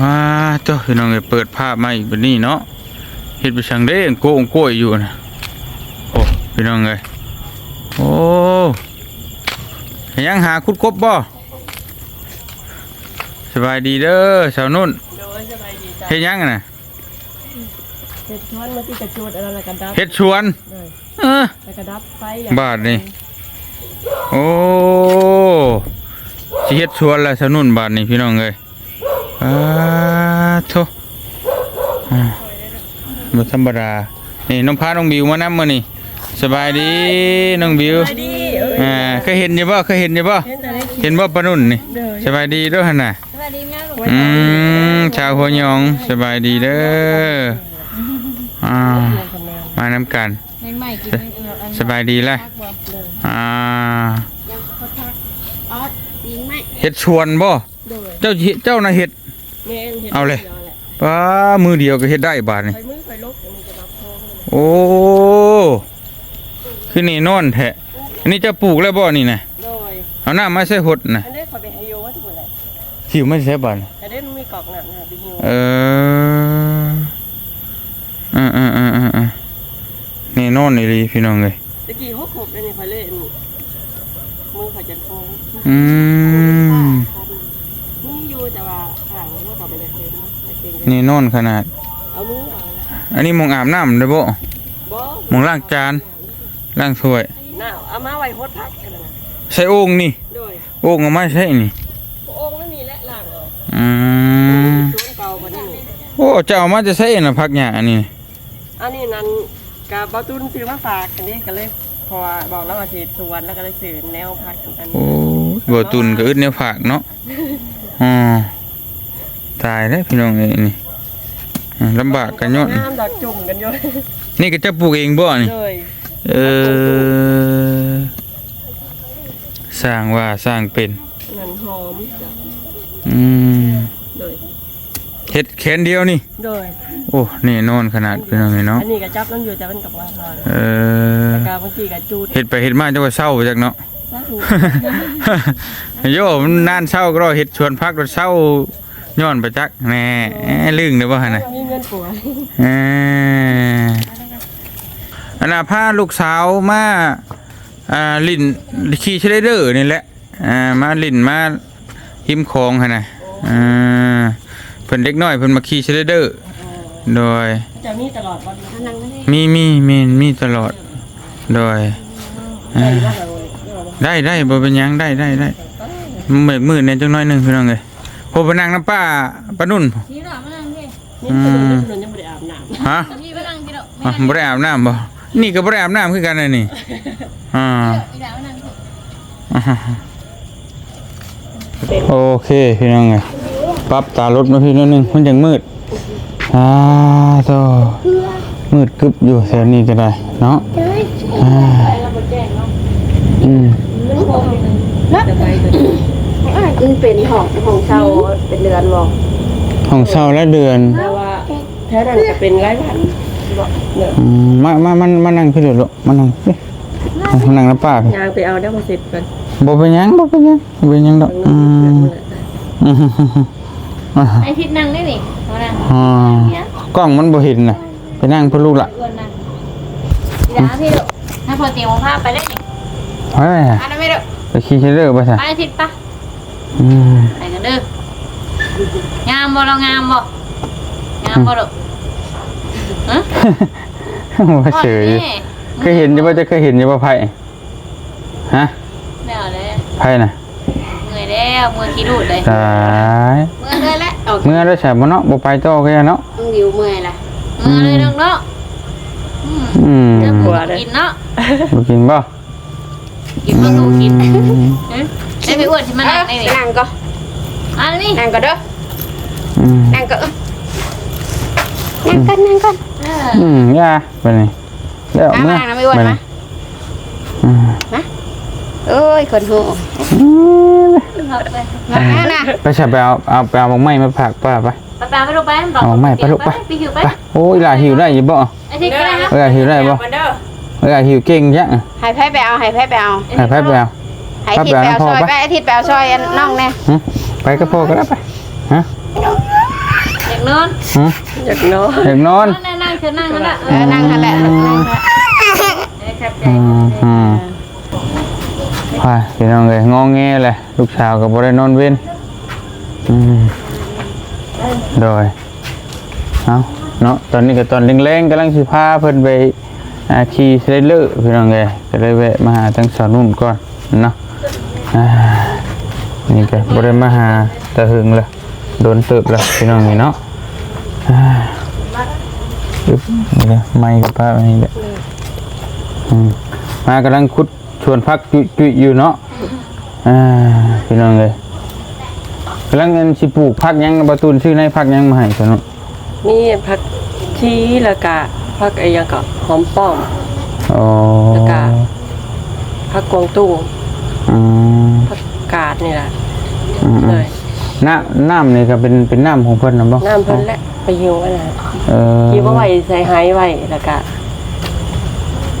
ว้าเจ้าพี่น้องเอ้ยเปิดภาพมาอีกบัดนี้เนาะเฮ็ดไปชังเด้งโกงโก้ยอยู่นะโอ้พี่น้องเอ้ยโอ้ยังหาคุดกบบ่สบายดีเด้อสาวนุ่นโดยสบายดีจ้ะเฮ็ดยังอะน่ะเห็ดช้อนมาที่กระจูดอะไรละกันดับเฮ็ดชวนเลยเออแล้วก็ดับไฟบาทนี่โอ้สิเฮ็ดชวนแล้วสาวนุ่นบาดนี่พี่น้องเอ้ย อ้าโธ่อ่าบ่ธรรมดา นี่น้องพาน้องบิวมานำมื้อนี่สบายดีน้องบิวสบายดีเอ้ยอ่าเคยเห็นอยู่บ่เคยเห็นอยู่บ่เห็นแต่ในคลิปเห็นบ่ปะนุ่นนี่เด้อสบายดีเด้วยหั่นน่ะสวัสดีแม่ลูกอืมชาวหัวยองสบายดีเด้ออ่ามานํกันเล่นใหม่กินอันสบายดีแล้วอ่ายังเขาทักออสยิงไหมเฮ็ดชวนบ่โดยเจ้าเฮ็ดเจ้าน่ะเฮ็ด แม่นห็ดเอาเลยดีวแหะป้ามือเดียวก็เฮ็ดได้บาดนี่ไฟมือไฟลุกอันนี้จะดับทองเลยโอ้คือนี่นอนแท้อันนี้เจะปลูกแล้วบ่นี่น่ะโดยเอาน้ำมาใส่หดน่ะอันนี้ขอไปให้โยว่าที่ไหนหิวไม่ใช่บาดนี่อันนี้มันมีกรอกหนักนะไปหิวเอออ่าอ่าอ่าอ่านี่นอนนี่ลีพี่น้องเลยตะกี้หกหกเลยนี่ไฟเล่นมือไฟจะทองอืมนี่อยู่ แต่ว่าห่างก็ต่อไปเลยเห็นเนาะแต่เก่งเลยนี่นอนขนาด เอามือเอาละอันนี้หมองอาบน้ำได้บ่บ่หมองล้างจานล้างถ้วย น่าเอามาไว้โคตรพักกันนะใส่โอ่งนี่โดยโอ่งเอามาใส่นี่โอ่งนั่นนี่แหละล่างเอาอืมสวนเก่าคนนี้นี่โอ้เจ้าเอามาจะใส่น่ะพักหญ้าอันนี้ อันนี้นั่นกับบาตุนซื้อมาฝากอันนี้ก็เลยเพอบอกแล้วว่าสิสวนแล้วก็เลยซื้อแนวพักอันโอ้ยบ่ตุนก็อึดแนวฝากเนาะ อ๋อตายแล้วพี่น้องเอ้ยนี่อ่าลำบากกันย้อนน้ำดอกจุ่มกันอยู่นี่ก็จะปลูกเองบ่นี่ เลยเออสร้างว่าสร้างเป็นนั่นหอมอืมเลยเฮ็ดแขนเดียวนี่โดยโอ้นี่นอนขนาดเป็นยังไงเนาะอันนี้ก็จับน้ำอยู่แต่มันกับว่าทอนเออกาบางทีก็จูดเฮ็ดไปเฮ็ดมาจังว่าเศร้าจักเนาะซะถูก โยมันนานเศร้าก็รอเฮ็ดชวนพักรถเศร้าย้อนไปจักแหน่แอะลึงเด้อบ่หั่นน่ะมีเงินป่วยเอออันน่ะพาลูกสาวมาอ่าลิ้นขี่เชลเดอร์นี่แหละอ่ามาลิ้นมาหิมของหั่นน่ะอ่าเพิ่นเด็กน้อยเพิ่นมาขี่เชลเดอร์โดยจะมีตลอดวันอันนั้นก็ได้มีมีมีมีตลอดโดยได้อ่าว่าเรา ได้ได้บ่เป็นหยังได้ได้ได้มืดมืดเนี่ยจังน้อยหนึงพี่น้องเอ้ยพอไปนั่งน้ำป้าป้านุ่นพี่หน่อยมานั่งพี่นี่เป็นเรื่องยังไม่ได้อาบน้ำฮะพี่มานั่งพี่หน่อยอะบ่ได้อาบน้ำบ่นี่ก็บ่ได้อาบน้ำคือกันน่ะนี่อ่าอีดาวมานั่งพี่โอเคพี่น้องไงปรับตารถมาพี่นิดนึงมันยังมืดอ่าโตมืดกึบอยู่แถวนี้ก็ได้เนาะอ่าอืม จะไปตัวมันเป็นของของเช่าเป็นเดือนบอกห้องเช่าและเดือนแต่ว่าแท้นั้นจะเป็นไรพันบอกเนี่ยอืมมามามามานั่งพี่เดือดลูกมานั่งพี่มานั่งน้ำป้าพี่ยางไปเอาได้มาเสร็จกันบ่เป็นหยังบ่เป็นหยังบ่เป็นหยังดอกอืมอืมอ่าไอทิศนั่งได้นี่มานั่งอ่ากล้องมันบ่เห็นน่ะไปนั่งเพื่อลูกละอ้วนนั่งอีดาวพี่ลูกถ้าพอเตรียมผ้าไปได้นี่เฮ้ย อันนั้นไม่ลูกไป ขี่เชลเลอร์ไปซะไปอาทิศปะอืมไปกันเด้องามบ่เรางามบ่งามบ่ลูกฮะว่าเฉยอยู่เคยเห็นอยู่ว่าจะเคยเห็นอยู่ว่าไผฮะไม่เอาเลยไผน่ะเมื่อยแล้วมือขี้ดูดเลยตายเมื่อยเลยแหละเอาเมื่อได้แฉบ่เนาะบ่ไปต่อก็ยังเนาะมึงอยู่เมื่อยล่ะเมื่อยเลยน้องเนาะอืมอืมเจ้าผัวกินเนาะบ่กินบ่ กินมาดูกินอืมได้ไปอวดที่มันไหนนี่นั่งก็อันนี้นั่งก็เด้ออืมนั่งก็นั่งกันนั่งกันเอออืมย่าไปนี่เดี๋ยวมาเมื่อมานะไม่อ้วนไปมานี่อืมเอ้ยคนหูเอาไปมาน่ะไปฉับไปเอาเอาไปเอาหมกไม้มาผักป้าไปไปไปไปลูกไปเอาไม่ไปลูกไปไปหิวไปไปโอ้ยหลาหิวได้อยู่บ่ไอ้ที่ก็ได้นะเออหิวได้บ่ มาเด้อเออหิวเก่งจังให้ไพ่ไปเอาให้ไพ่ไปเอาให้ไปไปเอาให้ทิศไปเอาซอยไปไอ้ทิศไปเอาซอยอันน้องแน่หึไปกับพ่อก็ได้ไปฮะนอนหึอยากนอนอยากนอนนั่งนั่งเธอนั่งนั่นแหละเออนั่งกันแหละนั่งค่ะเอ้ยครับใจอืมอืมไปพี่น้องเลยงองแงเลยลูกสาวก็บ่ได้นอนเว้นอืมโดยเอาเนาะตอนนี้ก็ตอนแรงๆกำลังสิพาเพิ่นไป อาขี่สไลเดอร์พี่น้องเลยก็เลยแวะมาหาทั้งสาวนุ่นก่อนเนาะนี่ก็บ่ได้มาหาต่หึงเลยโดนเติบล้วพี่น้องนี่เนาะอึ๊บนี่ก็ไม่กับพาอันนี้แหละมากำลังคุดชวนพักจุจุอยู่เนาะพี่น้องเลยกำลังเงินสิปลูกพักยังประตูนชื่อในพักยังมาให้ซะเนาะมีผักชีแล้วก็ ผักไอ้หยังก็หอมป้อมอ๋อแล้วก็ผักกวางตุ้งอืมผักกาดนี่แหละอืมเลยน้ำน้ำนี่ก็เป็นเป็นน้ำของเพิ่นนะบ่น้ำเพิ่นแหละไปหิวไว้นะเออกินว่าไว้ใส่หายไว้แล้วก็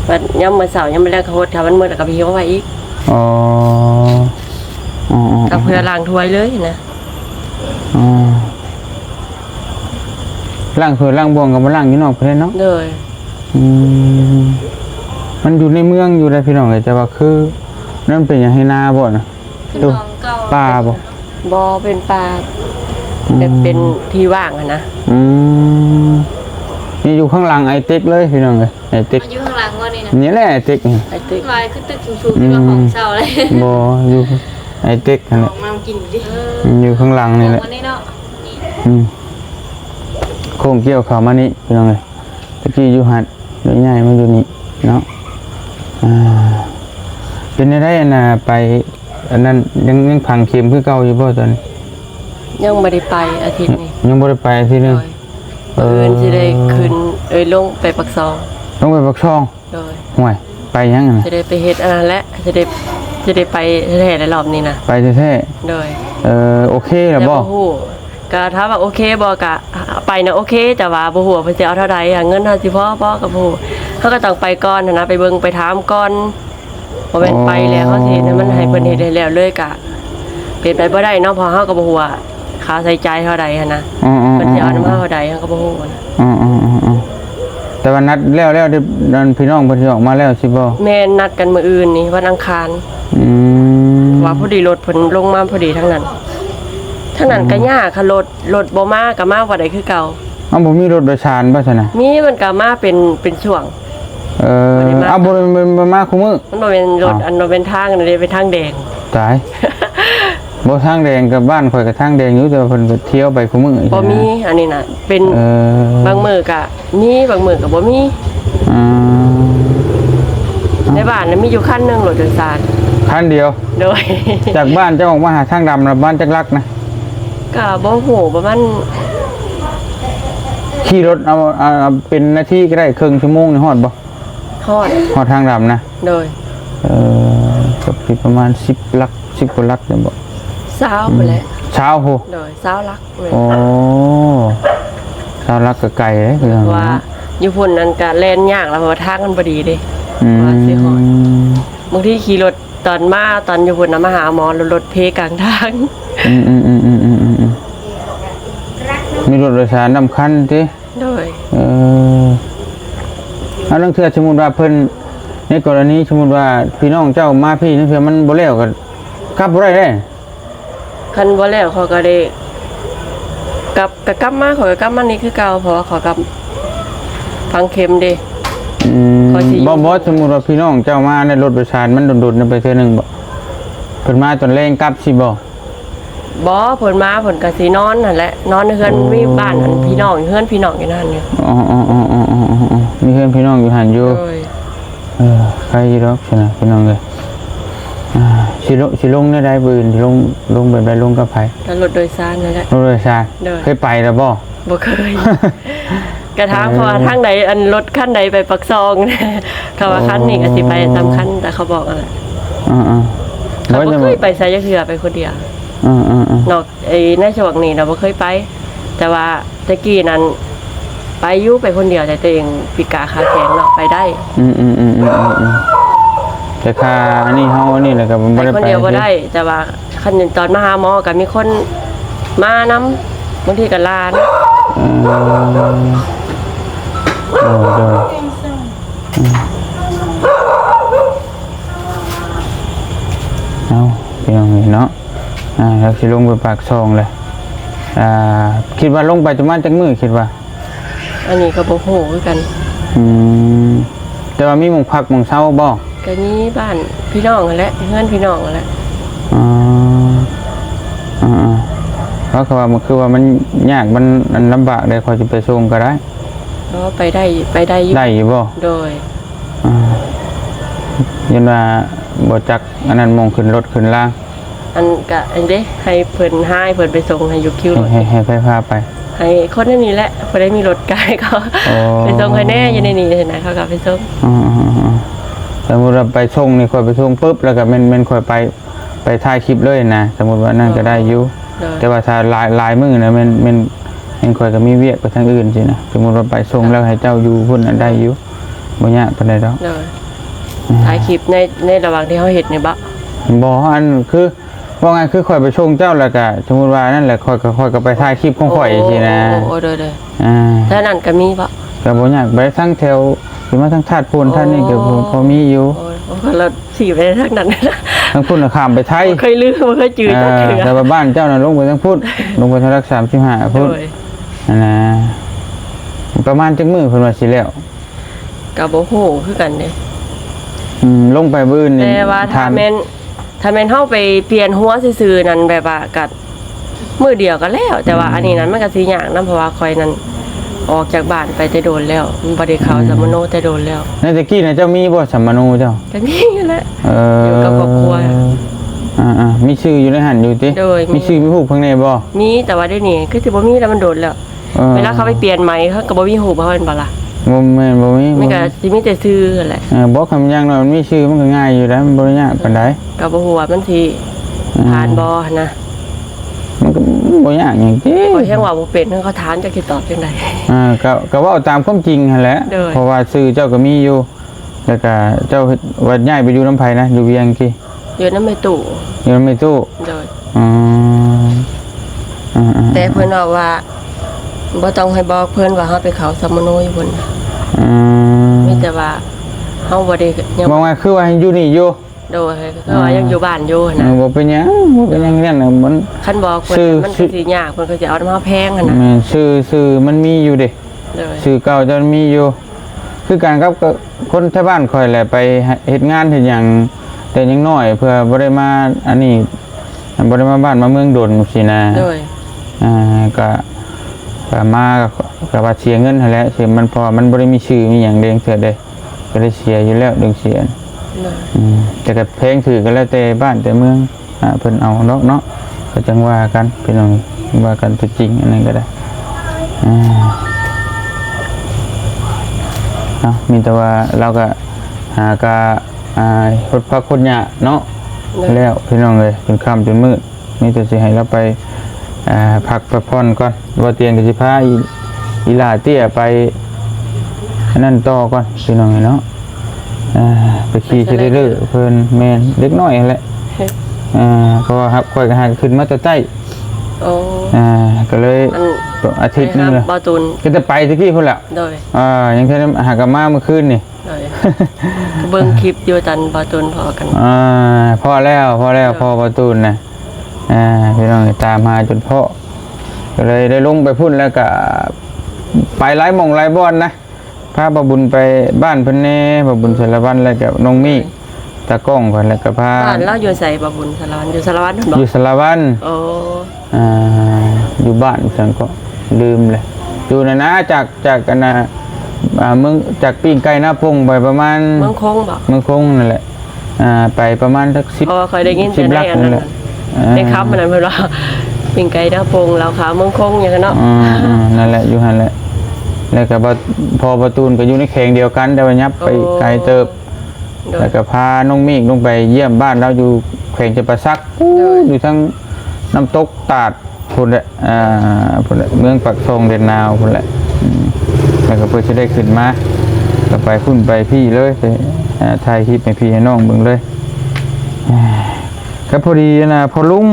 วันย่ำมื้อเสาร์ย่ำมื้อแรกเขาโหดทำมันมื้อแล้วก็ไปหิวไว้อีกอ๋ออ๋ออ๋อกับเพื่อล้างถ้วยเลยนะ อ๋อ ล่างคือล่างบวงกับมาล่างอยู่นอกเพิ่นเนาะเลยอืมมันอยู่ในเมืองอยู่ได้พี่น้องเลยแต่ว่าคือนั่นเป็นอย่างให้นาบ่นะขึ้นดูนอนเก่าป่าบ่บ่เป็นปลาแต่เป็นที่ว่างอะนะอืมนี่อยู่ข้างหลังไอเต็กเลยพี่น้องเลยไอเต็กมาอยู่ข้างหลังว่านี่นะนี่แหละไอเต็กนี่ไอ้ติ๊กวายคือตึกสูงๆที่ว่าของเช่าเลยบ่อยู่ไอเต็กนั่นแหละมากินดิอยู่ข้างหลังนี่แหละวันนี้เนาะนี่อืมโค้งเกี่ยวเข้ามานี่พี่น้องเลยตะกี้อยู่หัดเดี๋ยวใหญ่มาอยู่นี่เนาะอ่าเป็นได้อันน่ะไปอันนั้นยังยังพังเข็มคือเก่าอยู่บ่ตอนนี้ยังไม่ได้ไปอาทิตย์นี้ยังบ่ได้ไปทีนึงโดยเอินสิได้ขึ้นเอ้ยลงไปปักซองต้องไปปักช่องโดยห่วยไปยังอะนะจะได้ไปเฮ็ดอันนั้นแหละจะได้จะได้ไปแท้ๆในรอบนี้นะไปแท้โดยๆเออโอเคแล้วบ่ฮู้ ก็ถ้ามว่าโอเคบ่ก็ไปนะโอเค แต่ว่าบ่ฮู้ว่าเพิ่นสิเอาเท่าใดอะเงินเฮาสิพอบ่ก็บ่ฮู้เขาก็ต้องไปก่อนนะไปเบิ่งไปถามก่อนบ่แม่นไปแล้วเขาสิเฮ็ดให้มันให้เพิ่นเฮ็ดให้แล้วเลยก็เป็นไปบ่ได้เนาะเพราะเฮาก็บ่ฮู้ว่าค่าใช้จ่ายเท่าใดหันนะอ๋ออ๋อเพิ่นสิเอานำเฮาเท่าใดเฮาก็บ่ฮู้นะอ๋ออ๋ออ๋ออ๋อแต่ว่านัดแล้วแล้วที่นั่นพี่น้องเพิ่นสิออกมาแล้วสิบ่แม่นนัดกันมื้ออื่นนี่วันอังคารอืมว่าพอดีรถเพิ่นลงมาพอดีทั้งนั้น ทั้งนั้นก็ยากค่ะรถรถบ่มาก็มาบ่ได้คือเก่าเอ้าบ่มีรถโดยสารบ่ซั่นน่ะมีมันก็มาเป็นเป็นช่วง เออบ่ได้มา เอ้าบ่บ่บ่มาคุมื้อ มันบ่เป็นรถอ้าว อันบ่เป็นทางอันนี้เป็นทางแดง ตาย บ่ทางแดงกับบ้านข่อยก็ทางแดงอยู่แต่ว่าเพิ่นก็เที่ยวไปคุมื้อบ่มีอันนี้น่ะ เป็นเออบางมื้อก็มีบางมื้อก็บ่มีอืมในบ้านน่ะมีอยู่คันหนึงรถโดยสารคันเดียว โดย จากบ้านเจ้าออกมาหาทางดำนะบ้านจักรักนะ ก็บ่ฮู้ประมาณขี่รถเอาเอาเอาเป็นนาทีก็ได้ครึ่งชั่วโมงนี่ฮอดบ่ฮอดฮอดทางดำนะ โดยเออกับที่ประมาณ10ลัก10กว่าลักเนี่ยบ่เช้าไปแหล้วเช้าโหโดยเช้าลักเลยโอ้เช้าลักก็ไกลเลยคือว่า อยู่พุ่นนั้นก็แล่นยากแล้วเพราะว่าทางมันบ่ดีเด้ อืมว่าสิฮอด บางทีขี่รถตอนมาตอนอยู่พุ่นน่ะมาหาหมอแล้วรถเพกลางทาง อืมอืมอืมอืมอืมอื มอืมมีรถโดยสารนำคันติโดยเออเอาลังเทื่อสมมุติว่าเพิ่นในกรณีสมมุติว่าพี่น้องเจ้ามาพี่นี่เพื่อมันบ่แล้วก็กลับบ่ได้เด้คันบ่แล้วเขาก็ได้กลับก็กลับมาเขาก็กลับมานี่คือเก่าเพราะว่าเขากลับฟังเข็มเด้ อืมเขาสิอยู่ บ่บ่สมมุติว่าพี่น้องเจ้ามาในรถโดยสารมันโดดๆนั่นไปเทื่อหนึงบ่เพิ่นมาตอนแรงกลับสิบ่ บ่ผลมาผลก็สินอนนั่นแหละนอนในเฮือนมีบ้านอันพี่น้องเฮือนพี่น้องอยู่นั่นอยู่อ๋ออ๋ออ๋ออ๋ออ๋ออ๋อมีเพื่อนพี่น้องอยู่หันอยู่ โดยเออใครอยู่ดอกใช่นะพี่น้องเลยอ่าสิลงสิลงได้ได้ปืนสิลงลงแบบใดลงกับไผแล้วรถโดยสารนั่นแหละ รถโดยสารเด้อเคยไปแล้วบ่ บ่เคย กระทางเพราะว่าทางใดอันรถคันใดไปปักซอง เขาว่าคันนี้ก็สิไปตามคันแต่เขาบอกอะไรอ่าอ่าเขาบ่บ่จะเคบ่ยไปไสจักเทื่อไปคนเดียว อ่าอ่าอ่านอกไอ้ในช่วงนี้เราบ่เคยไป แต่ว่าตะกี้นั้น ไปอยู่ไปคนเดียวแต่ตัวเองปีกาขาแข็งเนาะไปได้อืมอืมอืมอืมอืมอืมแต่ค่าอันนี้เฮาอันนี้แหละก็บ่ไปได้คนไปเดียวบ่ได้ แต่ว่าคันตอนมาหาหมอก็มีคนมานํบางทีก็หลานเออเออเด้ออืมเอาพี่น้องเห็นเนาะ อ่าเราสิลงไปปากซองเลยอ่าคิดว่าลงไปประมาณจักมือคิดว่า อันนี้ก็บ่ฮู้คือกันอืมแต่ว่ามีหมองพักหมองเช่าบ่ก็มีบ้านพี่น้องนั่นแหละเพื่อนพี่น้องนั่นแหละอ๋ออ่าๆเพราะคือว่ามันคือว่ามันยากมันมันลำบากเลยคอยจะไปส่งก็ได้เพราะว่าไปได้ไปได้อยู่ได้อยู่บ่โดยอ่ายันว่าบ่จักอันนั้นมองขึ้นรถขึ้นล่าง อันก็อันเด้ให้เพิ่นให้เพิ่นไปส่งให้อยู่คิวรถให้ให้ให้พาไป ให้คนนั้นนี่แหละเพิ่นได้มีรถไกลเขาอ๋อไปส่งให้แน่อยู่ในนี่เห็นไหมเขาก็ไปส่งอ๋อๆๆสมมุติว่าไปส่งนี่คอยไปส่งปุ๊บแล้วก็แม่นแม่นคอยไปไปถ่ายคลิปเลยนะสมมุติว่านั่นก็ได้อยู่โดยแต่ว่าถ้าหลายหลายมือนะมันมันมันคอยก็มีเวียกไปทางอื่นสินะสมมติว่าไปส่งแล้วให้เจ้าอยู่พุ่นน่ะได้อยู่บ่ยากปานใดดอกโดยถ่ายคลิปในในระหว่างที่เขาเฮ็ดนี่บ่บ่อันคือ ว่าไงคือคอยไปส่งเจ้าแล้วก็สมมุติว่านั่นแหละคอยก็คอยก็ไปถ่ายคลิปของข่อยสินะโอ้โอ้โดยโดยอ่าแต่นั่นก็มีบ่ก็บ่ยากไปทั้งแถวหรือมาทั้งธาตุพูนท่านนี่ก็พอพอมีอยู่โอ้ยโอ้ยเราสีไปทางนั้นนะทั้งพุ่นน่ะข้ามไปไทยบ่เคยลืมบ่เคยจืดจักอ่าเทื่อแต่ว่าบ้านเจ้าน่ะลงไปทั้งพุ่นลงไปทางรัก35โดพุ่นยนั่นนะประมาณจักมื้อเพิ่นว่าสิแล้วก็บ่ฮู้คือกันเด้อืมลงไปบื้นนี่แต่ว่าถ้าทานแม่น ถ้าแม่นเฮาไปเปลี่ยนหัวซื่อๆนั่นแบบว่ากัดมื้อเดียวก็แล้ว แต่ว่าอันนี้นั้นมันก็สิยากนํเพราะว่าคอยนั้นออกจากบ้านไปแต่โดนแล้วมันบ่ได้เข้าสมโนแต่โดนแล้วในตะกี้นะเจ้ามีบ่สัมมโนเจ้าก็มีนั่นแหละเอออยู่กับครอบครัว อ่าอ่ามีชื่ออยู่ในหันอยู่ติโดยมี มีชื่อมีผู้ข้างในบ่มีแต่ว่าเดี๋ยวนี้คือสิบ่มีแล้วมันโดนแล้วออเวลาเขาไปเปลี่ยนใหม่เขาก็บ่มีหูบ่เห็นบ่ล่ะ บ่แม่นบ่มีมันบ่ก็สิมีแต่ชื่อนั่นแหละเออบ่คำยังเนาะมันมีชื่อมันก็ง่ายอยู่แล้วมันบ่ได้ยากปานใดก็บ่ฮู้ว่ามันสิผ่านบ่นะมันก็บ่ยากหยังติขอยแค่ว่าบ่เป็นเขาถามจะคิดตอบจังไดอ่าก็ก็เว้าตามความจริงหั่นแหละโดยเพราะว่าชื่อเจ้าก็มีอยู่ แล้วก็เจ้าเฮ็ดว่าย้ายไปอยู่น้ำไผนะอยู่เวียงกี่อยู่นำแม่ตู่อยู่น้ำไม่ตู้โดย อ๋ออ่าๆแต่เพิ่นบอกว่าบ่ต้องให้บอกเพิ่นว่าเฮาไปเขาสมโนอยู่พุ่นอืม มีแต่ว่าเฮาบ่ได้ยังบอกว่าคือว่าให้อยู่นี่อยู่โดยคือว่ายังอยู่บ้านอยู่เอนะอบ่เป็นหยังบ่เป็นหยังเนี่ยนะมันคันบอกเพิ่นชื่อมันชื่ก็อสิยากเพิ่นก็สิเอาน้ำเฮาแพงหั่นน่ะแม่นชื่อชื่อมันมีอยู่เด้โดยชื่อเก่าจะมีอยู่ คือการกับกับคนที่บ้านคอยแหละไปเฮ็ดงานเฮ็ดหยังแต่ยังน้อยเพื่อบ่ได้มาอันนี้บ่ได้มาบ้านมาเมืองดนสินะโดยอ่าก็ ก็มาก็ก็ว่าเสียเงินนั่นแหละเสียมันพอมันบ่ได้มีชื่อมีหยังเด้งเทื่อเด้ก็ได้เสียอยู่แล้วเดึงเสียโดยอืมแต่ก็เพลงถือก็แล้วแต่บ้านแต่เมืองอ่าเพิ่นเอาเนาะเนาะก็จังว่ากันพี่น้องว่ากันตัวจริงอันนั้นก็ได้อ่าเอามีแต่ว่าเราก็หากะอ่าพดพักคนหยะเนาะโดยแล้วพี่น้องเลยจนค่ำจนมืดมีแต่สิให้เราไปอ่า พักพักผ่อนก่อนว่าเตียงก็สิพาอีอีหลาเตี้ยไปอันนั่นต่อก่อนพี่น้องเนาะอ่าไปขี่สิเรื่อยๆเพิ่นแม่นเล็กน้อยนั่นแหละอ่าเพราะว่าครับค่อยก็หาขึ้นมาแต่ใต้โอ้อ่าก็เลยมันอาทิตย์หนึงเลยบ่ตูนก็จะไปตะกี้พุ่นแหละโดยอ่ายังแค่หากนมาเมื่อคืนนี่โดยเบิ่งคลิปอยู่ตันบ่ตูนพอกันอ่าพอแล้วพอแล้วพอประตูนนะ อ่าพี่น้องตามมาจนพ่อก็เลยได้ลงไปพุ่นแล้วก็ไปไล่มองไล่บอนนะพาบาบุญไปบ้านเพิ่นแน่บาบุญสารวัตรแล้วก็น้องมี่ตากล้องก่อนแล้วก็พาบ้านเราอยู่ใส่บ่บุญสารวัตรอยู่สารวัตรเพิ่นบ่อยู่สารวัตรโอ้อ่าอยู่บ้านฉันก็ลืมเลยอยู่นะนะจากจากกันนะอ่าเมืองจากปิ้งไก่หน้าพงไปประมาณเมืองคงบ่เมืองคงนั่นแหละอ่าไปประมาณสักสิบเพราะว่าเคยได้ยินสิแต่บในลักอันนั่นั้นนแหละ ในคำมันนั้นเพิ่นว่าปิ่งไก่ดาวโปงเราขาวเมืองคงอย่างนั้นเนาะอ่าอ่านั่นแหละอยู่หันแหละแล้วก็บ่พอประตูนก็อยู่ในแข่งเดียวกันแต่ว่ายับไปไกลเติบ โดย แล้วก็พาน้องเมฆลงไปเยี่ยมบ้านเราอยู่แข่งจะประซักอู้อยู่ทั้งน้ำตกตาดพุ่นแหละอ่าพุ่นแหละเมืองปักทองเดนนาวพุ่นแหละอืมแล้วก็เพื่อจะได้ขึ้นมาก็ไปพุ่นไปพี่เลยไปอ่าถ่ายคลิปให้พี่ให้น้องเบิ่งเลยอ่า ก็พอดีนะพอลุง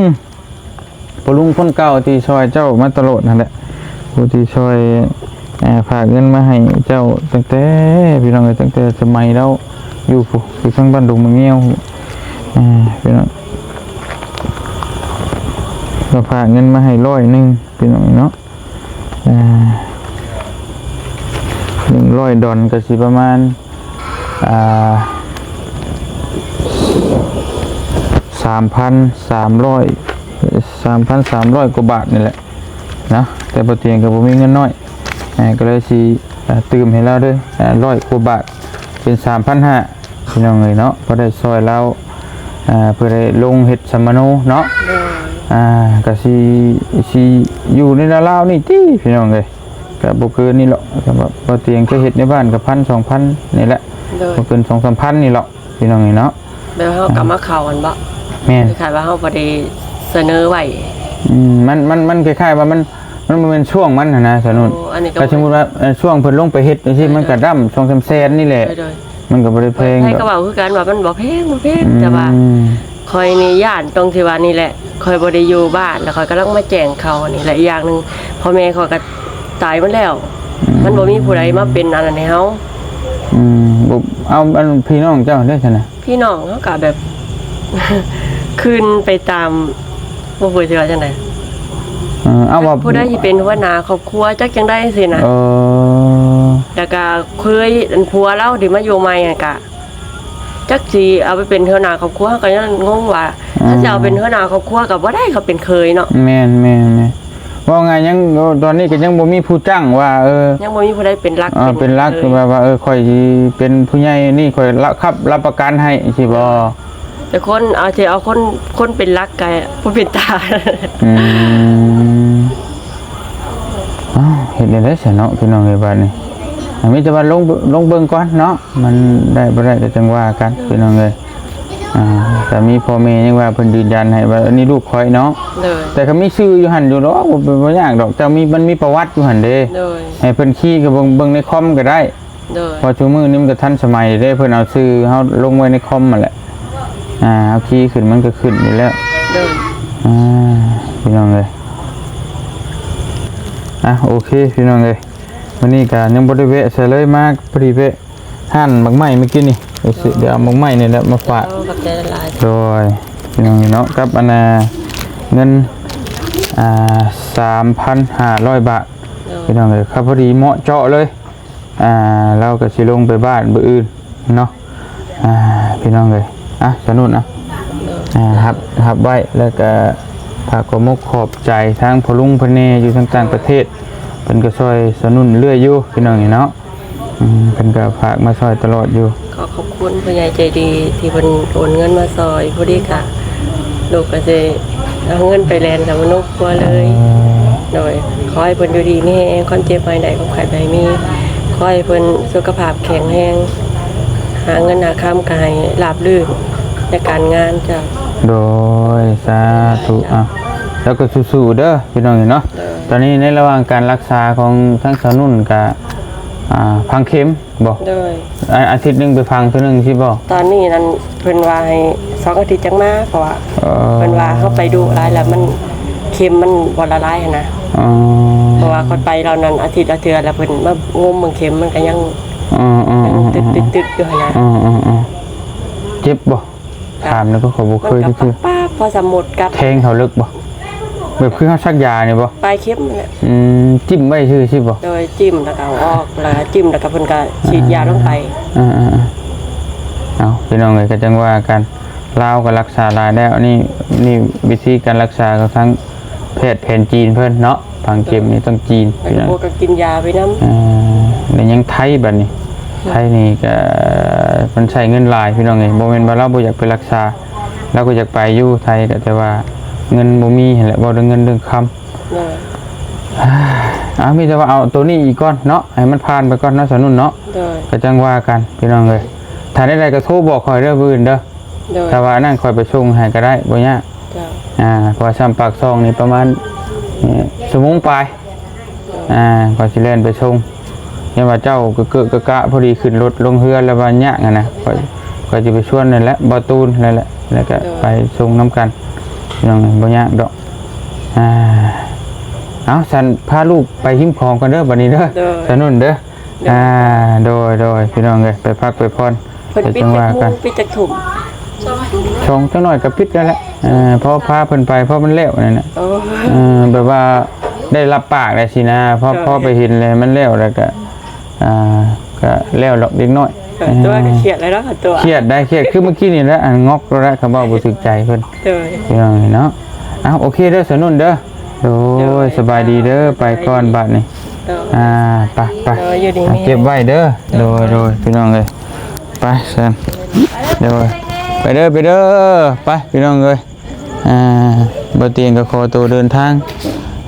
พอลุงคนเก่าที่ซอยเจ้ามาตลอดนั่นแหละผู้ที่ช่วยฝากเงินมาให้เจ้าตั้งแต่พี่น้องเอ้ยตั้งแต่สมัยเราอยู่ผู้อยู่ข้างบ้านดุงมะเงี้ยวพี่น้องเราฝากเงินมาให้ร้อยหนึ่งพี่น้องเนาะหนึ่งร้อยดอนก็สิประมาณอ่า สามพันสามร้อยสามพันสามร้อยกว่าบาทนี่แหละนะแต่ปะเตียงกับผมมีเงินน้อยอ่าก็เลยสีตื่มให้เราด้วยร้อยกว่าบาทเป็นสามพันห้าพี่น้องเลยเนาะพอได้ซอยเราอ่าเพื่อได้ลงเห็ดสมมโนเนาะโดยอ่าก็สีสีอยู่ในลาวๆนี่ที่พี่น้องเลยกับบเกินนี่หรอกกับปะเตียงก็เห็ดในบ้านกับพันสองพันนี่แหละโดยบเกินสองสามพันนี่หรอกพี่น้องเลยเนาะแบบเฮากลับมาเข้ากันบ่ แม่นคล้ายๆว่าเฮาบ่ได้เสนอไว้ อืมมันมันมันคล้ายๆว่ามันมันบ่เป็นช่วงมันนะนะสนุนโอ้อันนี้ก็ ถ้าสมมติว่าเอ่อช่วงเพิ่นลงไปเฮ็ดจังซี่มันก็ดํช่องแซมๆนี่แหละโดยมันก็บ่ได้เพลงให้ดก็อกเว้าคือกันว่ามันบ่แพงบ่แพงแต่ว่า อืมคอยนี่ย่านตรงที่ว่านี่แหละ คอยบ่ได้อยู่บ้านแล้วคอยก็ต้องมาแจ้งเขานี่และอีกอย่างหนึงพ่อแม่เขาก็ตายหมดแล้ว มันบ่มีผู้ใดมาเป็นอันนั้นให้เฮาอืมบ่เอาอันพี่น้องเจ้าได้ซั่นน่ะพี่น้องเขาก็แบบ ขึ้นไปตามบ่ฮู้สิว่าจังได๋เออเอาว่าผู้ใดที่เป็นหัวหน้าครอบครัวจักจังได้สินะเออแล้วก็เคยอันผัวเราที่มาอยู่ใหม่น่ะก็จักสิเอาไปเป็นหัวหน้าครอบครัวก็ยังงงว่าถ้าจะเอาเป็นหัวหน้าครอบครัวก็บ่ได้เขาเป็นเคยเนาะแม่นแม่นแม่นว่าไงยังตอนนี้ก็ยังบ่มีผู้จ้างว่าเออยังบ่มีผู้ใดเป็นรักเออเป็นรักคยว่าว่าเออค่อยสิเป็นผู้ใหญ่นี่ค่อยรับครับรับประกันให้สิบ่ แต่คนเอาจะเอาคนคนเป็นรักกายผู้เป็นตา อืมอ้าวเห็นได้แล้วเสียเนาะพี่น้องเอ้ยบ้านนี้อันนี้จะว่าลงลงเบิ่งก่อนเนาะมันได้บ่ได้ก็จังว่ากันพี่น้องเอ้ยอ่าแต่มีพ่อแม่ยังว่าเพิ่นยืนยันให้ว่าอันนี้ลูกข่อยเนาะเลยแต่ก็มีชื่ออยู่หั่นอยู่ดอกบ่บ่ยากดอกแต่มีมันมีประวัติอยู่หั่นเด้เลยให้เพิ่นขี้ก็เบิ่งเบิ่งในคอมก็ได้เลยเพอชั่วมือนี้มันก็ทันสมัยเด้เพิ่นเอาชื่อเฮาลงไว้ในคอมนั่นแหละ อ่าเอาขี้ขึ้นมันก็ขึ้นอยู่แล้วเลยอ่าพี่น้องเลยอะโอเคพี่น้องเลยวันนี้ก็ยังบ่ได้แวะใส่เลยมากพอดีแวะหั่นบักไม้เมื่อกี้นี่เดี๋ยวสิเดี๋ยวเอาบักไม้นี่แหละมาฝากเอากับใจละลายโดยพี่น้องเนาะกับอันน่ะเงินอ่า3,500บาทเลยพี่น้องเลยครับพอดีเหมาะเจาะเลย อ่า เราก็สิลงไปบ้านเบออื่นเนาะ อ่า พี่น้องเลย อะสนุนอะอ่าครับครับไว้แล้วก็ฝากความมุกขอบใจทางพอลุงพอเนอยู่ทางต่างประเทศเพิ่นก็ช่วยสนุนเรื่อยอยู่พี่น้องนี่เนาะอืมเพิ่นก็ฝากมาช่วยตลอดอยู่ขอขอบคุณผู้ใหญ่ใจดีที่เพิ่นโอนเงินมาซอยผู้ดีค่ะลูกก็จะเอาเงินไปแลนกับมนุษย์ครัวเลยโดยขอให้เพิ่นอยู่ดีมีแรงความเจ็บภายใดของใครไปมีขอให้เพิ่นสุขภาพแข็งแรง หาเงินหาค้ามกายราบรื่นในการงานจ้ะโดยสาธุอะแล้วก็สู้ๆเด้อพี่น้องนี่เนาะตอนนี้ในระหว่างการรักษาของทั้งสนุนกับอ่าพังเข็มบ่โดยอ่าอาทิตย์หนึงไปพังเทื่อหนึงสิบ่ตอนนี้นั้นเพิ่นว่าให้สองอาทิตย์จังมาเพราะว่าเออเพิ่นว่าเขาไปดูหลายแล้วมันเค็มมันบ่ละลายหั้นนะอ๋อเพราะว่าเขาไปเรานั้นอาทิตย์ละเทื่อแล้วเพิ่นมางมเมืองเค็มมันก็ยังอ๋ออ๋อยังอ๋อ ตึดตึดตึดอยู่หั้นนะอ๋ออ๋ออ๋อเจ็บบ่ถามแล้วก็ขอบ่มัเคนยก็คือป้าพอสมุดกับแทงเขาลึกบ่แบบคือเขาชักยาเนี่ยบ่ปลายเข็มนั่นแหละอืมจิ้มไว้ชื่อสิบ่โดยจิ้มแล้วก็เอาออกแล้วก็จิ้มแล้วก็เพิ่นก็ฉีดยาลงไปอ่าอ่าอ่าเอาพี่น้องเลยก็จังว่ากันลาวก็รักษาหลายแล้วนี่นี่วิธีการรักษาของทั้งแพทย์แผนจีนเพิ่นเนาะฝังเข็มนี่ต้องจีนแล้วพี่ก็น้องพวกก็กินยาไปนำอ่าแล้วยังไทยบัดนี้ ไทยนี่ก็มันใช้เงินหลายพี่น้องเอ้ยบ่แม่นว่าเราบ่อยากไปรักษาเราก็อยากไปอยู่ไทยก็แต่ว่าเงินบ่มีหั่นแหละบ่ได้เงินเรื่องคำโดยอ่ามีแต่ว่าเอาตัวนี้อีกก่อนเนาะให้มันผ่านไปก่อนเนาะสนุนเนาะโดยก็จังว่ากันพี่น้องเลยถ้าได้ใดก็โทรบอกคอยเด้อบื้ออื่นเด้อโดยถ้าว่านั่นคอยไปส่งให้ก็ได้บ่ยากเจ้าอ่าเพอซ้ำปากซองนี่ประมาณนี่ชั่วโมงปลายอ่าพอสิเล่นไปส่ง เนี่ยว่าเจ้าก็เกะกะกะพอดีขึ้นรถลงเรือแล้วว่ายากอะนะก็ก็จะไปชวนนั่นแหละบ่ตูนนั่นแหละแล้วก็ไปส่งน้ำกันพี่น้องบ่ยากดอกอ่าเอาฉันพาลูกไปหิ้มของกันเด้อบัดนี้เด้อเด้อสนุนเด้ออ่าโดยโดยพี่น้องเอ้ยไปพักไปพรเพิ่นไปปิดจังจัว่ากกันมุงปิดจักถุ่มชงจังหน่อยก็ปิดแล้วแหละเอ่าพอพาเพิ่นไปเพราะมันแล้วนั่นน่ะโอ้เออแบบว่าได้รับปากได้สินะเพราะใช่พอไปเห็นเลยมันแล้วแล้วก็ อ่าก็แล้วดอกเล็กน้อยตัวก็เครียดแล้วเนาะตัวเครียดได้เครียดคือเมื่อกี้นี่แหละอันงอกแล้วคำว่าบ่ถึกใจเพิ่นเด้อพี่น้องเนาะอ้าวโอเคเด้อสนุนเด้อโอ้ยสบายดีเด้อไปก่อนบัดนี้เด้ออ่าไปไปเอออยู่ดีมีเก็บไว้เด้อโดยโดยพี่น้องเลยไปเชิญเดี๋ยวไปเด้อไปเด้อไปพี่น้องเลยอ่าบ่เตียงก็ขอตัวเดินทาง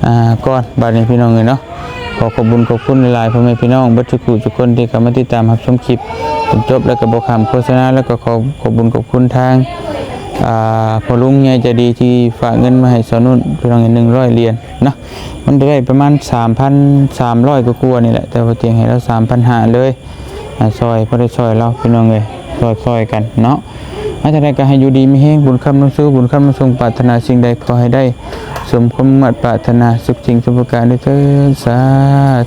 อ่าก่อนบัดนี้พี่น้องเลยเนาะ ขอขอบคุญขอบคุณหลายพ่อแม่พี่น้องบัดทุกผู้ทุกคนที่เข้ามาติดตามรับชมคลิปจนจบแล้วก็บ่คำโฆษณาแล้วก็ขอขอบคุญขอบคุณทางอ่าพอลุงใหญ่ใจะดีที่ฝากเงินมาให้สาวนุ่นพี่น้องหนึ่งร้อยเหรียญนะมันได้ประมาณสามพันสามร้อยกว่าๆนี่แหละแต่พอเตียงให้เราสามพันห้าเลยอ่าซอยพอได้ซอยเราพี่น้องเลยซอยซอยกันเนาะอาจจะได้ก็ให้อยู่ดีไมีแห้งบุญคำนุ่งสู้บุญคำนุ่งทรงปรารถนาสิ่งใดขอให้ได้ สมความมัดปรารถนาสุขจริงสมประการด้วยเถิดสา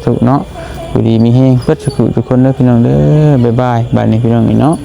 ธุเนาะผู้ดีมีเฮงเพื่อสุขทุกคนเด้อพี่น้องเด้อบ๊ายบายบายนี้พี่น้องนี่เนาะ